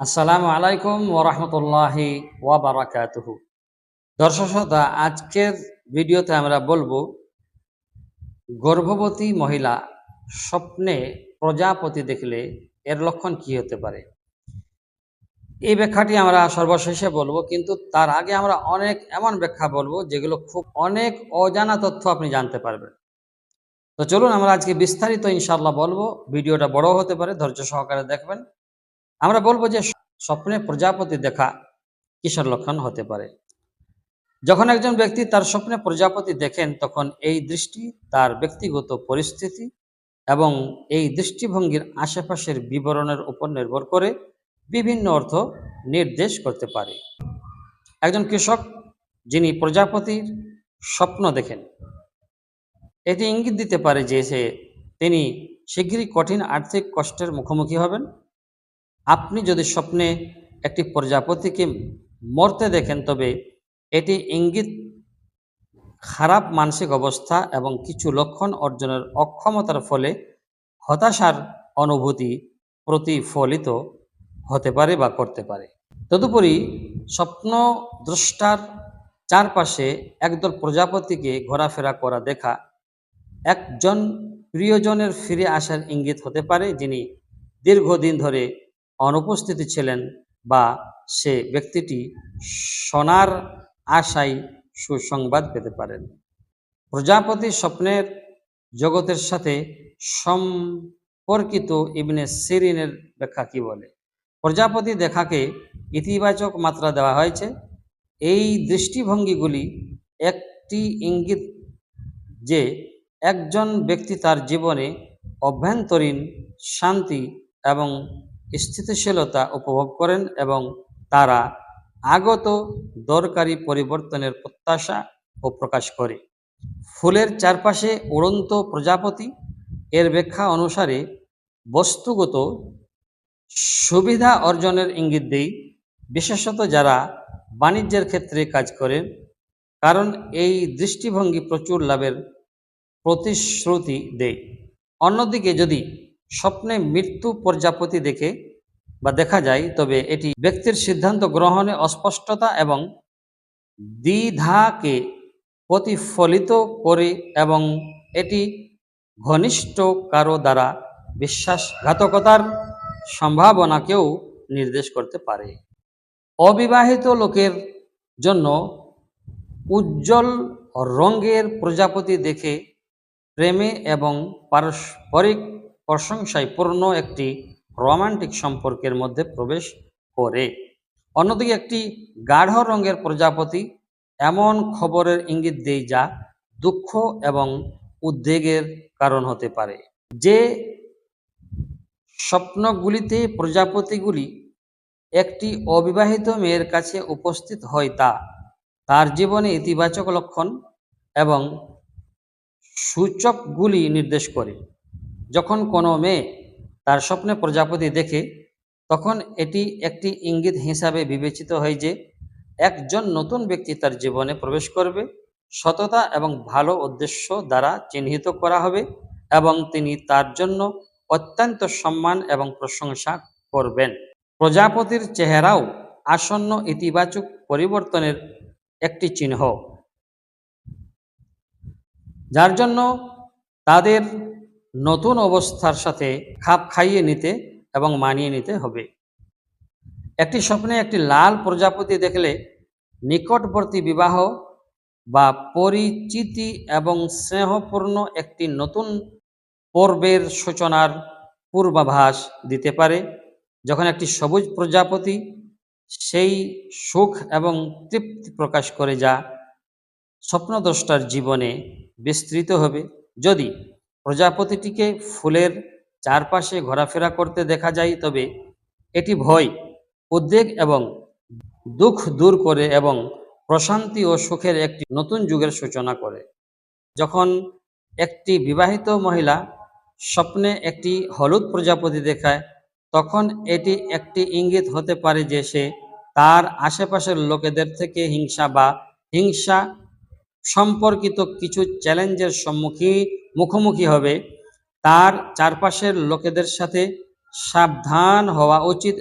আসসালামু আলাইকুম ওরহমতুল্লাহি ওয়াবারাকাতুহু দর্শক শ্রোতা, আজকের ভিডিওতে আমরা বলব, গর্ভবতী মহিলা স্বপ্নে প্রজাপতি দেখলে এর লক্ষণ কি হতে পারে? এই ব্যাখ্যাটি আমরা সর্বশেষে বলব, কিন্তু তার আগে আমরা অনেক এমন ব্যাখ্যা বলব, যেগুলো খুব অনেক অজানা তথ্য আপনি জানতে পারবেন। তো চলুন আমরা আজকে বিস্তারিত ইনশাল্লাহ বলব, ভিডিওটা বড় হতে পারে, ধৈর্য সহকারে দেখবেন। আমরা বলব যে স্বপ্নে প্রজাপতি দেখা কিসের লক্ষণ হতে পারে? যখন একজন ব্যক্তি তার স্বপ্নে প্রজাপতি দেখেন, তখন এই দৃষ্টি তার ব্যক্তিগত পরিস্থিতি এবং এই দৃষ্টিভঙ্গির আশেপাশের বিবরণের উপর নির্ভর করে বিভিন্ন অর্থ নির্দেশ করতে পারে। একজন কৃষক, যিনি প্রজাপতির স্বপ্ন দেখেন এটি ইঙ্গিত দিতে পারে যে সে, তিনি শীঘ্রই কঠিন আর্থিক কষ্টের মুখোমুখি হবেন। আপনি যদি স্বপ্নে একটি প্রজাপতিকে মরতে দেখেন, তবে এটি ইঙ্গিত খারাপ মানসিক অবস্থা এবং কিছু লক্ষণ অর্জনের অক্ষমতার ফলে হতাশার অনুভূতি প্রতিফলিত হতে পারে বা করতে পারে। তদুপরি স্বপ্ন দ্রষ্টার চারপাশে একদল প্রজাপতিকে ঘোরাফেরা করা দেখা একজন প্রিয়জনের ফিরে আসার ইঙ্গিত হতে পারে, যিনি দীর্ঘদিন ধরে অনুপস্থিতি ছিলেন বা সে ব্যক্তিটি সোনার আশায় সুসংবাদ পেতে পারেন। প্রজাপতি স্বপ্নের জগতের সাথে সম্পর্কিত ইবনে সিরিনের ব্যাখ্যা কি বলে? প্রজাপতি দেখাকে ইতিবাচক মাত্রা দেওয়া হয়েছে। এই দৃষ্টিভঙ্গিগুলি একটি ইঙ্গিত যে একজন ব্যক্তি তার জীবনে অভ্যন্তরীণ শান্তি এবং স্থিতিশীলতা উপভোগ করেন এবং তারা আগত দরকারি পরিবর্তনের প্রত্যাশা ও প্রকাশ করে। ফুলের চারপাশে উড়ন্ত প্রজাপতি, এর ব্যাখ্যা অনুসারে বস্তুগত সুবিধা অর্জনের ইঙ্গিত দেই, বিশেষত যারা বাণিজ্যের ক্ষেত্রে কাজ করেন, কারণ এই দৃষ্টিভঙ্গি প্রচুর লাভের প্রতিশ্রুতি দেয় অন্যদিকে যদি স্বপ্নে মৃত্যু প্রজাপতি দেখে বা দেখা যায়, তবে এটি ব্যক্তির সিদ্ধান্ত গ্রহণে অস্পষ্টতা এবং দ্বিধাকে প্রতিফলিত করে এবং এটি ঘনিষ্ঠ কারও দ্বারা বিশ্বাসঘাতকতার সম্ভাবনাকেও নির্দেশ করতে পারে। অবিবাহিত লোকের জন্য উজ্জ্বল রঙের প্রজাপতি দেখে প্রেমে এবং পারস্পরিক প্রশংসায় পূর্ণ একটি রোমান্টিক সম্পর্কের মধ্যে প্রবেশ করে। অন্যদিকে একটি গাঢ় রঙের প্রজাপতি এমন খবরের ইঙ্গিত দেয় যা দুঃখ এবং উদ্বেগের কারণ হতে পারে। যে স্বপ্নগুলিতে প্রজাপতিগুলি একটি অবিবাহিত মেয়ের কাছে উপস্থিত হয় তা তার জীবনে ইতিবাচক লক্ষণ এবং সূচকগুলি নির্দেশ করে। যখন কোনো মেয়ে তার স্বপ্নে প্রজাপতি দেখে, তখন এটি একটি ইঙ্গিত হিসাবে বিবেচিত হয় যে, একজন নতুন ব্যক্তি তার জীবনে প্রবেশ করবে, সততা এবং ভালো উদ্দেশ্য দ্বারা চিহ্নিত করা হবে এবং তিনি তার জন্য অত্যন্ত সম্মান এবং প্রশংসা করবেন। প্রজাপতির চেহারাও আসন্ন ইতিবাচক পরিবর্তনের একটি চিহ্ন। যার জন্য তাদের নতুন অবস্থার সাথে খাপ খাইয়ে নিতে এবং মানিয়ে নিতে হবে। একটি স্বপ্নে একটি লাল প্রজাপতি দেখলে নিকটবর্তী বিবাহ বা পরিচিতি এবং স্নেহপূর্ণ একটি নতুন পর্বের সূচনার পূর্বাভাস দিতে পারে। যখন একটি সবুজ প্রজাপতি সেই সুখ এবং তৃপ্তি প্রকাশ করে যা স্বপ্নদ্রষ্টার জীবনে বিস্তৃত হবে। যদি প্রজাপতিটিকে ফুলের চারপাশে ঘোরাফেরা করতে দেখা যায়, তবে এটি ভয়, উদ্বেগ এবং দুঃখ দূর করে এবং প্রশান্তি ও সুখের একটি নতুন যুগের সূচনা করে। যখন একটি বিবাহিত মহিলা স্বপ্নে একটি হলুদ প্রজাপতি দেখায়, তখন এটি একটি ইঙ্গিত হতে পারে যে সে তার আশেপাশের লোকেদের থেকে হিংসা বা হিংসা সম্পর্কিত কিছু চ্যালেঞ্জের সম্মুখীন মুখোমুখি হবে। তার চারপাশের লোকেদের সাথে সাবধান হওয়া উচিত।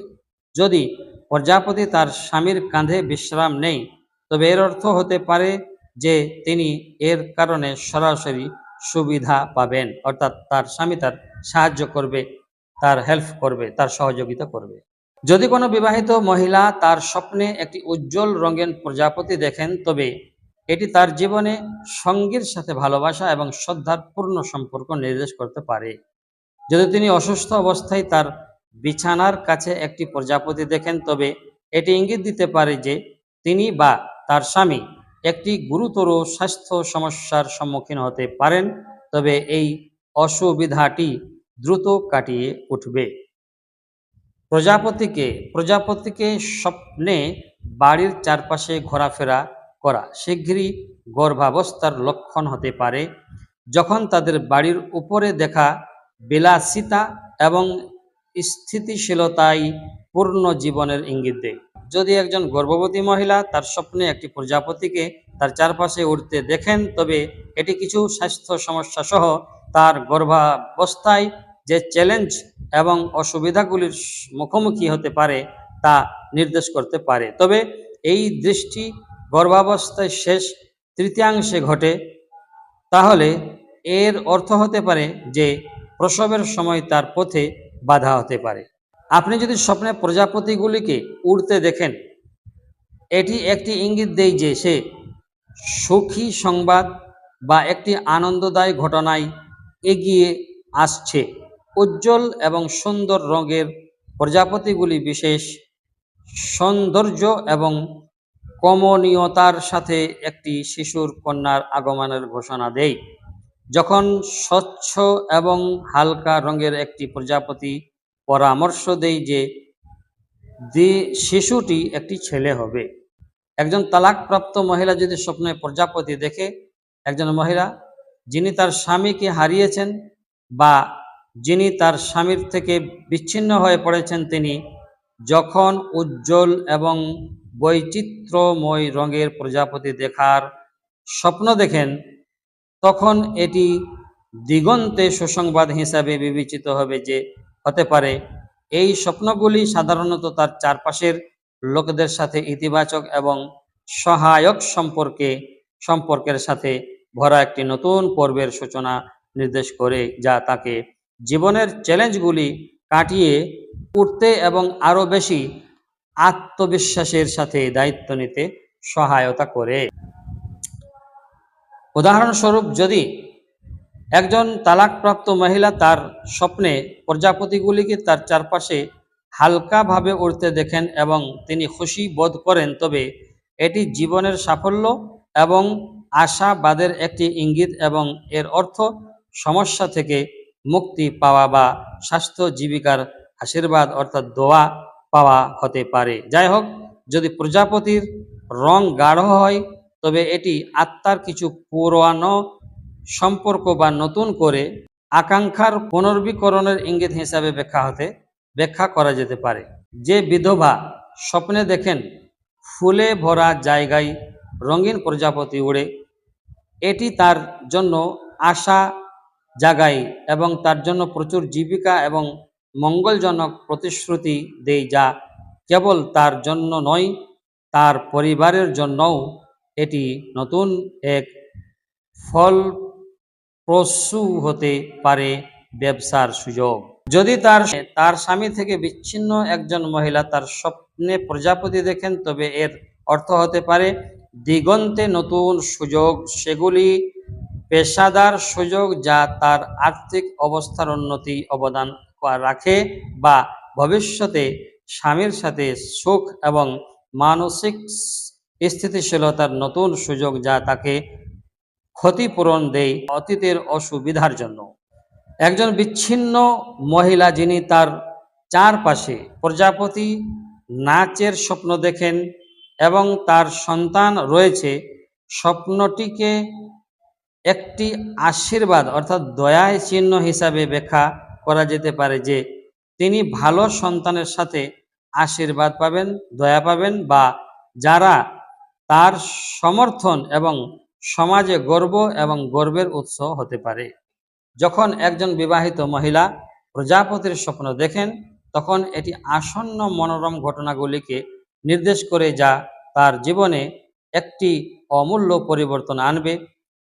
যদি প্রজাপতি তার স্বামীর কাঁধে বিশ্রাম নেই, তবে এর অর্থ হতে পারে যে তিনি এর কারণে সরাসরি সুবিধা পাবেন। অর্থাৎ তার স্বামী তার সাহায্য করবে, তার হেল্প করবে, তার সহযোগিতা করবে। যদি কোনো বিবাহিত মহিলা তার স্বপ্নে একটি উজ্জ্বল রঙের প্রজাপতি দেখেন, তবে এটি তার জীবনে সঙ্গীর সাথে ভালোবাসা এবং শ্রদ্ধার পূর্ণ সম্পর্ক নির্দেশ করতে পারে। যদি তিনি অসুস্থ অবস্থায় তার বিছানার কাছে একটি প্রজাপতি দেখেন, তবে এটি ইঙ্গিত দিতে পারে যে তিনি বা তার স্বামী একটি গুরুতর স্বাস্থ্য সমস্যার সম্মুখীন হতে পারেন, তবে এই অসুবিধাটি দ্রুত কাটিয়ে উঠবে। প্রজাপতিকে প্রজাপতিকে স্বপ্নে বাড়ির চারপাশে ঘোরাফেরা করা শীঘ্রই গর্ভাবস্থার লক্ষণ হতে পারে। যখন তাদের বাড়ির উপরে দেখা বিলাসিতা এবং স্থিতিশীলতাই পূর্ণ জীবনের ইঙ্গিত দেয়। যদি একজন গর্ভবতী মহিলা তার স্বপ্নে একটি প্রজাপতিকে তার চারপাশে উঠতে দেখেন, তবে এটি কিছু স্বাস্থ্য সমস্যা সহ তার গর্ভাবস্থায় যে চ্যালেঞ্জ এবং অসুবিধাগুলির মুখোমুখি হতে পারে তা নির্দেশ করতে পারে। তবে এই দৃষ্টি গর্ভাবস্থায় শেষ তৃতীয়াংশে ঘটে, তাহলে এর অর্থ হতে পারে যে প্রসবের সময় তার পথে বাধা হতে পারে। আপনি যদি স্বপ্নে প্রজাপতিগুলিকে উড়তে দেখেন, এটি একটি ইঙ্গিত দেয় যে সে সুখী সংবাদ বা একটি আনন্দদায়ী ঘটনায় এগিয়ে আসছে। উজ্জ্বল এবং সুন্দর রঙের প্রজাপতিগুলি বিশেষ সৌন্দর্য এবং কমনীয়তার সাথে একটি শিশুর কন্যার আগমনের ঘোষণা দেয় যখন স্বচ্ছ এবং হালকা রঙের একটি প্রজাপতি পরামর্শ দেয় যে শিশুটি একটি ছেলে হবে। একজন তালাকপ্রাপ্ত মহিলা যদি স্বপ্নে প্রজাপতি দেখে, একজন মহিলা যিনি তার স্বামীকে হারিয়েছেন বা যিনি তার স্বামীর থেকে বিচ্ছিন্ন হয়ে পড়েছেন, তিনি যখন উজ্জ্বল এবং বৈচিত্র্যময় রঙের প্রজাপতি দেখার স্বপ্ন দেখেন, তখন এটি দিগন্তে সুসংবাদ হিসাবে বিবেচিত হবে যে হতে পারে, এই স্বপ্নগুলি সাধারণত তার চারপাশের লোকদের সাথে ইতিবাচক এবং সহায়ক সম্পর্কে, সম্পর্কের সাথে ভরা একটি নতুন পর্বের সূচনা নির্দেশ করে, যা তাকে জীবনের চ্যালেঞ্জগুলি কাটিয়ে উঠতে এবং আরও বেশি আত্মবিশ্বাসের সাথে দায়িত্ব নিতে সহায়তা করে। উদাহরণস্বরূপ, যদি একজন তালাকপ্রাপ্ত মহিলা তার স্বপ্নে প্রজাপতিগুলিকে তার চারপাশে হালকাভাবে উড়তে দেখেন এবং তিনি খুশি বোধ করেন, তবে এটি জীবনের সাফল্য এবং আশাবাদের একটি ইঙ্গিত এবং এর অর্থ সমস্যা থেকে মুক্তি পাওয়া বা স্বাস্থ্য জীবিকার আশীর্বাদ, অর্থাৎ দোয়া পাওয়া হতে পারে। যাই হোক যদি প্রজাপতির রং গাঢ় হয়, তবে এটি আত্মার কিছু পুরানো সম্পর্ক বা নতুন করে আকাঙ্ক্ষার পুনর্বীকরণের ইঙ্গিত হিসাবে ব্যাখ্যা হতে, ব্যাখ্যা করা যেতে পারে। যে বিধবা স্বপ্নে দেখেন ফুলে ভরা জায়গায় রঙিন প্রজাপতি উড়ে, এটি তার জন্য আশা জাগায় এবং তার জন্য প্রচুর জীবিকা এবং মঙ্গলজনক প্রতিশ্রুতি দেয় যা কেবল তার জন্য নয়, তার পরিবারের জন্যও। এটি নতুন এক ফল প্রসূ হতে পারে ব্যবসার সুযোগ। যদি তার তার স্বামী থেকে বিচ্ছিন্ন একজন মহিলা তার স্বপ্নে প্রজাপতি দেখেন, তবে এর অর্থ হতে পারে দিগন্তে নতুন সুযোগ, সেগুলি পেশাদার সুযোগ যা তার আর্থিক অবস্থার উন্নতি অবদান রাখে বা ভবিষ্যতে স্বামীর সাথে সুখ এবং মানসিক স্থিতিশীলতার নতুন সুযোগ যা তাকে ক্ষতিপূরণ দেয় অতীতের অসুবিধার জন্য। একজন বিচ্ছিন্ন মহিলা যিনি তার চারপাশে প্রজাপতি নাচের স্বপ্ন দেখেন এবং তার সন্তান রয়েছে, স্বপ্নটিকে একটি আশীর্বাদ অর্থাৎ দয়ায় চিহ্ন হিসাবে ব্যাখ্যা করা যেতে পারে যে তিনি ভালো সন্তানের সাথে আশীর্বাদ পাবেন, দয়া পাবেন বা যারা তার সমর্থন এবং সমাজে গর্ব এবং গর্বের উৎস হতে পারে। যখন একজন বিবাহিত মহিলা প্রজাপতির স্বপ্ন দেখেন, তখন এটি আসন্ন মনোরম ঘটনাগুলিকে নির্দেশ করে যা তার জীবনে একটি অমূল্য পরিবর্তন আনবে।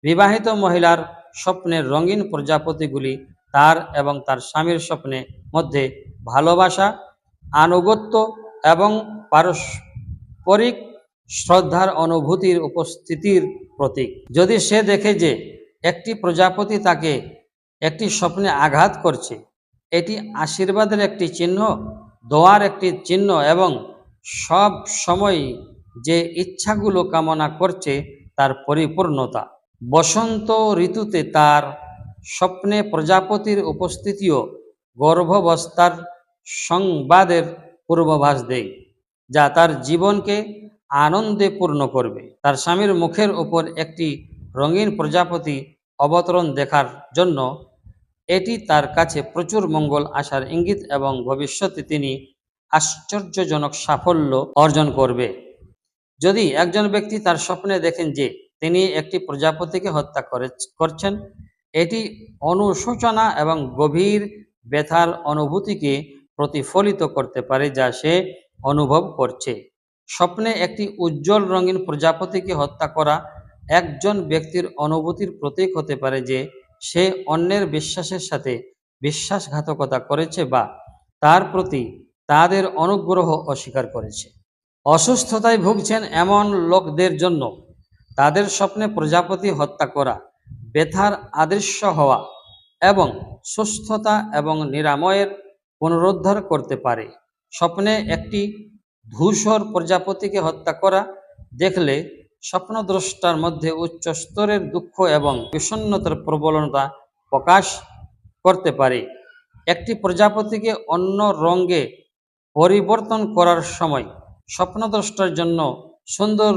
বিবাহিত মহিলার স্বপ্নের রঙিন প্রজাপতিগুলি তার এবং তার স্বামীর স্বপ্নে মধ্যে ভালোবাসা, আনুগত্য এবং পারস্পরিক শ্রদ্ধার অনুভূতির উপস্থিতির প্রতীক। যদি সে দেখে যে একটি প্রজাপতি তাকে একটি স্বপ্নে আঘাত করছে, এটি আশীর্বাদের একটি চিহ্ন, দোয়ার একটি চিহ্ন এবং সব সময় যে ইচ্ছাগুলো কামনা করছে তার পরিপূর্ণতা। বসন্ত ঋতুতে তার স্বপ্নে প্রজাপতির উপস্থিতিও গর্ভাবস্থার সংবাদের পূর্বাভাস দেয়, যা তার জীবনকে আনন্দে পূর্ণ করবে। তার স্বামীর মুখের উপর একটি রঙিন প্রজাপতি অবতরণ দেখার জন্য এটি তার কাছে প্রচুর মঙ্গল আসার ইঙ্গিত এবং ভবিষ্যতে তিনি আশ্চর্যজনক সাফল্য অর্জন করবে। যদি একজন ব্যক্তি তার স্বপ্নে দেখেন যে তিনি একটি প্রজাপতিকে হত্যা করে করছেন এটি অনুশোচনা এবং গভীর ব্যথার অনুভূতিকে প্রতিফলিত করতে পারে যা সে অনুভব করছে। স্বপ্নে একটি উজ্জ্বল রঙিন প্রজাপতিকে হত্যা করা একজন ব্যক্তির অনুভূতির প্রতীক হতে পারে যে সে অন্যের বিশ্বাসের সাথে বিশ্বাসঘাতকতা করেছে বা তার প্রতি তাদের অনুগ্রহ অস্বীকার করেছে। অসুস্থতায় ভুগছেন এমন লোকদের জন্য তাদের স্বপ্নে প্রজাপতি হত্যা করা ব্যথার আদৃশ্য হওয়া এবং সুস্থতা এবং নিরাময়ের পুনরুদ্ধার করতে পারে। স্বপ্নে একটি ধূসর প্রজাপতিকে হত্যা করা, দেখলে স্বপ্নদ্রষ্টার মধ্যে উচ্চ স্তরের দুঃখ এবং বিষণ্ণতার প্রবলতা প্রকাশ করতে পারে। একটি প্রজাপতিকে অন্য রঙে পরিবর্তন করার সময় স্বপ্নদ্রষ্টার জন্য সুন্দর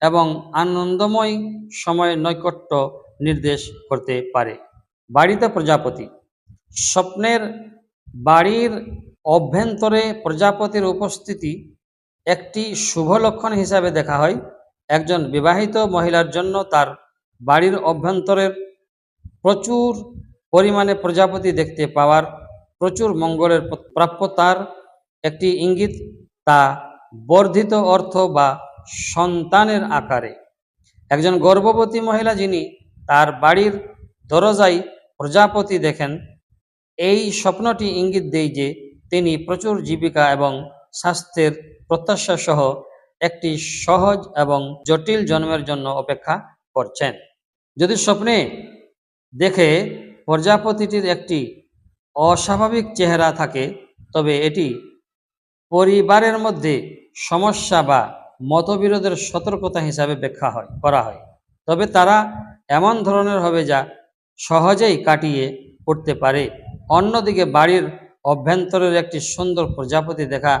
এবং আনন্দময় সময় নৈকট্য নির্দেশ করতে পারে। বাড়িতে প্রজাপতি। স্বপ্নের বাড়ির অভ্যন্তরে প্রজাপতির উপস্থিতি একটি শুভ লক্ষণ হিসাবে দেখা হয়। একজন বিবাহিত মহিলার জন্য তার বাড়ির অভ্যন্তরের প্রচুর পরিমাণে প্রজাপতি দেখতে পাওয়ার, প্রচুর মঙ্গলের প্রাপ্যতার একটি ইঙ্গিত তা বর্ধিত অর্থ বা সন্তানের আকারে। একজন গর্ভবতী মহিলা যিনি তার বাড়ির দরজায় প্রজাপতি দেখেন, এই স্বপ্নটি ইঙ্গিত দেয় যে তিনি প্রচুর জীবিকা এবং স্বাস্থ্যের প্রত্যাশা সহ একটি সহজ এবং জটিল জন্মের জন্য অপেক্ষা করছেন। যদি স্বপ্নে দেখে প্রজাপতিটির একটি অস্বাভাবিক চেহারা থাকে, তবে এটি পরিবারের মধ্যে সমস্যা বা মতবিরোধের সতর্কতা হিসাবে ব্যাখ্যা হয়, করা হয়। তবে তারা এমন ধরনের হবে যা সহজেই কাটিয়ে উঠতে পারে। অন্যদিকে বাড়ির অভ্যন্তরের একটি সুন্দর প্রজাপতি দেখা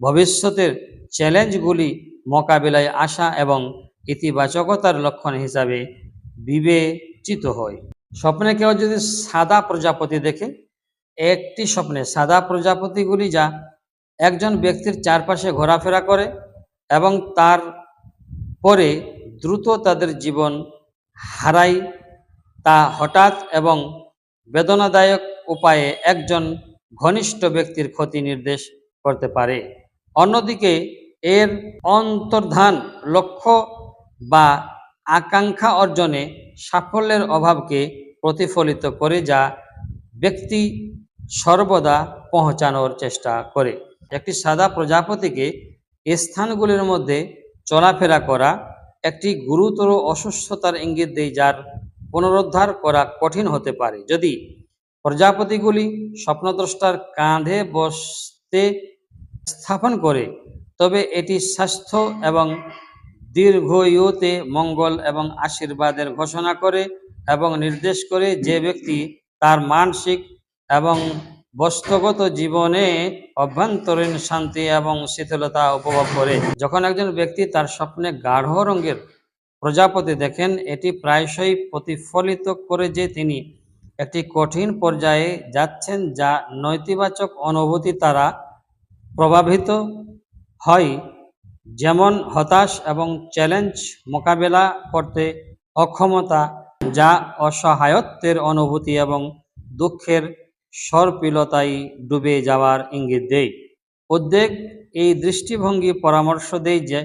ভবিষ্যতের চ্যালেঞ্জগুলি মোকাবিলায় আসা এবং ইতিবাচকতার লক্ষণ হিসাবে বিবেচিত হয়। স্বপ্নে কেউ যদি সাদা প্রজাপতি দেখে, একটি স্বপ্নে সাদা প্রজাপতিগুলি যা একজন ব্যক্তির চারপাশে ঘোরাফেরা করে এবং তার পরে দ্রুত তাদের জীবন হারায় তা হঠাৎ এবং বেদনাদায়ক উপায়ে একজন ঘনিষ্ঠ ব্যক্তির ক্ষতি নির্দেশ করতে পারে। অন্যদিকে, এর অন্তর্ধান লক্ষ্য বা আকাঙ্ক্ষা অর্জনে সাফল্যের অভাবকে প্রতিফলিত করে যা ব্যক্তি সর্বদা পৌঁছানোর চেষ্টা করে। একটি সাদা প্রজাপতিকে স্থানগুলির মধ্যে চলাফেরা করা একটি গুরুতর অসুস্থতার ইঙ্গিত দেয়, যার পুনরুদ্ধার করা কঠিন হতে পারে। যদি প্রজাপতিগুলি স্বপ্নদ্রষ্টার কাঁধে বসতে স্থাপন করে, তবে এটি স্বাস্থ্য এবং দীর্ঘয়ুতে মঙ্গল এবং আশীর্বাদের ঘোষণা করে এবং নির্দেশ করে যে ব্যক্তি তার মানসিক এবং বস্তুগত জীবনে অভ্যন্তরীণ শান্তি এবং শীতলতা উপভোগ করে। যখন একজন ব্যক্তি তার স্বপ্নে গাঢ় রঙের প্রজাপতি দেখেন, এটি প্রায়শই প্রতিফলিত করে যে তিনি একটি কঠিন পর্যায়ে যাচ্ছেন যা নৈতিবাচক অনুভূতি দ্বারা প্রভাবিত হয়, যেমন হতাশ এবং চ্যালেঞ্জ মোকাবেলা করতে অক্ষমতা, যা অসহায়ত্বের অনুভূতি এবং দুঃখের সর্পিলতায় ডুবে যাওয়ার ইঙ্গিত দেয় উদ্বেগ এই দৃষ্টিভঙ্গি পরামর্শ দেয় যে,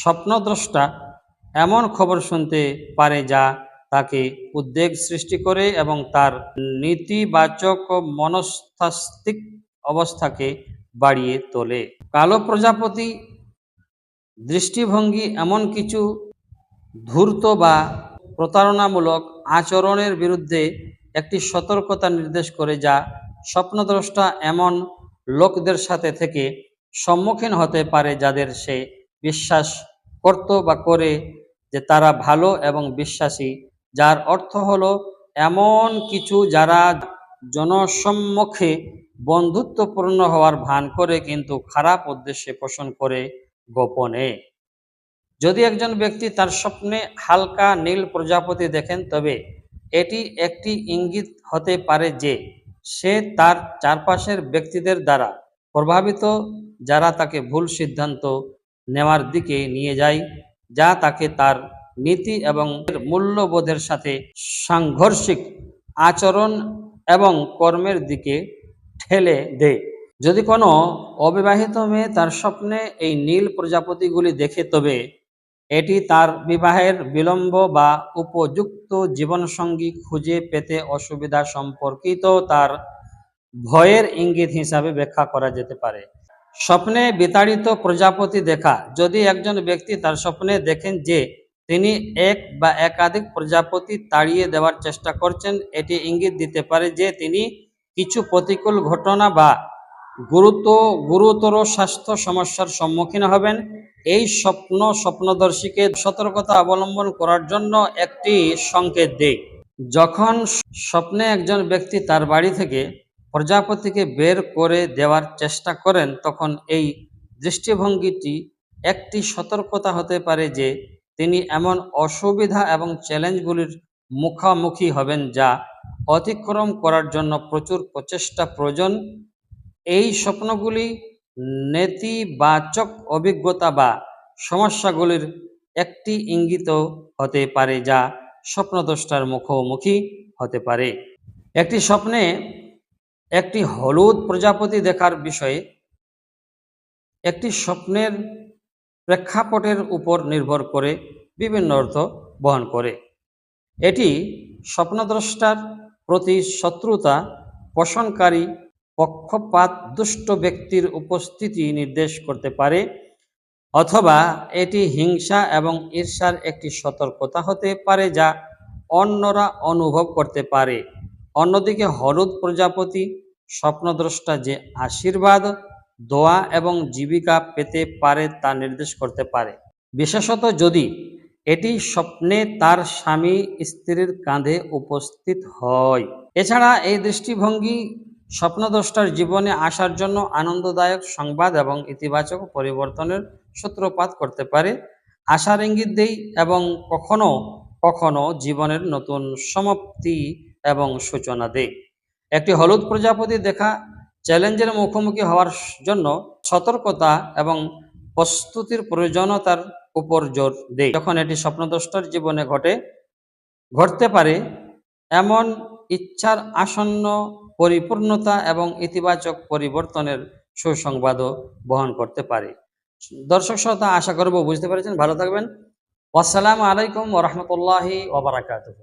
স্বপ্নদ্রষ্টা এমন খবর শুনতে পারে যা তাকে উদ্বেগ সৃষ্টি করে এবং তার নেতিবাচক মনস্তাত্ত্বিক অবস্থাকে বাড়িয়ে তোলে। কালো প্রজাপতি দৃষ্টিভঙ্গি এমন কিছু ধূর্ত বা প্রতারণামূলক আচরণের বিরুদ্ধে একটি সতর্কতা নির্দেশ করে যা স্বপ্নদ্রষ্টা এমন লোকদের সাথে থেকে সম্মুখীন হতে পারে যাদের সে বিশ্বাস করত বা করে যে তারা ভালো এবং বিশ্বাসী, যার অর্থ হলো এমন কিছু যারা জনসম্মুখে বন্ধুত্বপূর্ণ হওয়ার ভান করে কিন্তু খারাপ উদ্দেশ্যে পোষণ করে গোপনে। যদি একজন ব্যক্তি তার স্বপ্নে হালকা নীল প্রজাপতি দেখেন, তবে এটি একটি ইঙ্গিত হতে পারে যে সে তার চারপাশের ব্যক্তিদের দ্বারা প্রভাবিত, যারা তাকে ভুল সিদ্ধান্ত নেওয়ার দিকে নিয়ে যায়, যা তাকে তার নীতি এবং মূল্যবোধের সাথে সাংঘর্ষিক আচরণ এবং কর্মের দিকে ঠেলে দেয়। যদি কোনো অবিবাহিত মেয়ে তার স্বপ্নে এই নীল প্রজাপতিগুলি দেখে, তবে এটি তার বিবাহের বিলম্ব বা উপযুক্ত জীবনসঙ্গী খুঁজে পেতে অসুবিধা সম্পর্কিত তার ভয়ের ইঙ্গিত হিসাবে ব্যাখ্যা করা যেতে পারে। স্বপ্নে বিতাড়িত প্রজাপতি দেখা, যদি একজন ব্যক্তি তার স্বপ্নে দেখেন যে তিনি এক বা একাধিক প্রজাপতি তাড়িয়ে দেওয়ার চেষ্টা করছেন, এটি ইঙ্গিত দিতে পারে যে তিনি কিছু প্রতিকূল ঘটনা বা গুরুত্ব, গুরুতর স্বাস্থ্য সমস্যার সম্মুখীন হবেন। এই স্বপ্ন স্বপ্নদর্শীকে সতর্কতা অবলম্বন করার জন্য একটি সংকেত দেয় যখন স্বপ্নে একজন ব্যক্তি তার বাড়ি থেকে প্রজাপতিকে বের করে দেওয়ার চেষ্টা করেন, তখন এই দৃষ্টিভঙ্গিটি একটি সতর্কতা হতে পারে যে তিনি এমন অসুবিধা এবং চ্যালেঞ্জগুলির মুখোমুখি হবেন যা অতিক্রম করার জন্য প্রচুর প্রচেষ্টা প্রয়োজন। এই স্বপ্নগুলি নেতিবাচক অভিজ্ঞতা বা সমস্যাগুলির একটি ইঙ্গিত হতে পারে যা স্বপ্নদ্রষ্টার মুখোমুখি হতে পারে। একটি স্বপ্নে একটি হলুদ প্রজাপতি দেখার বিষয়ে একটি স্বপ্নের প্রেক্ষাপটের উপর নির্ভর করে বিভিন্ন অর্থ বহন করে। এটি স্বপ্নদ্রষ্টার প্রতি শত্রুতা পোষণকারী পক্ষপাত দুষ্ট ব্যক্তির উপস্থিতি নির্দেশ করতে পারে, অথবা এটি হিংসা এবং ঈর্ষার একটি সতর্কতা হতে পারে যা অন্যরা অনুভব করতে পারে। অন্যদিকে হলুদ প্রজাপতি, স্বপ্নদ্রষ্টা যে আশীর্বাদ, দোয়া এবং জীবিকা পেতে পারে তা নির্দেশ করতে পারে। বিশেষত যদি এটি স্বপ্নে তার স্বামী স্ত্রীর কাঁধে উপস্থিত হয়। এছাড়া এই দৃষ্টিভঙ্গি স্বপ্নদ্রষ্টার জীবনে আসার জন্য আনন্দদায়ক সংবাদ এবং ইতিবাচক পরিবর্তনের সূত্রপাত করতে পারে। আশার ইঙ্গিত দেই এবং কখনো কখনো জীবনের নতুন সমাপ্তি এবং সূচনা দেয় একটি হলুদ প্রজাপতি দেখা চ্যালেঞ্জের মুখোমুখি হওয়ার জন্য সতর্কতা এবং প্রস্তুতির প্রয়োজনীয়তার উপর জোর দেয় যখন এটি স্বপ্নদ্রষ্টার জীবনে ঘটে, ঘটতে পারে, এমন ইচ্ছার আসন্ন পরিপূর্ণতা এবং ইতিবাচক পরিবর্তনের সুসংবাদও বহন করতে পারে। দর্শক শ্রোতা, আশা করব বুঝতে পেরেছেন। ভালো থাকবেন। আসসালামু আলাইকুম ওরহমতুল্লাহি ওবরাকাতুহ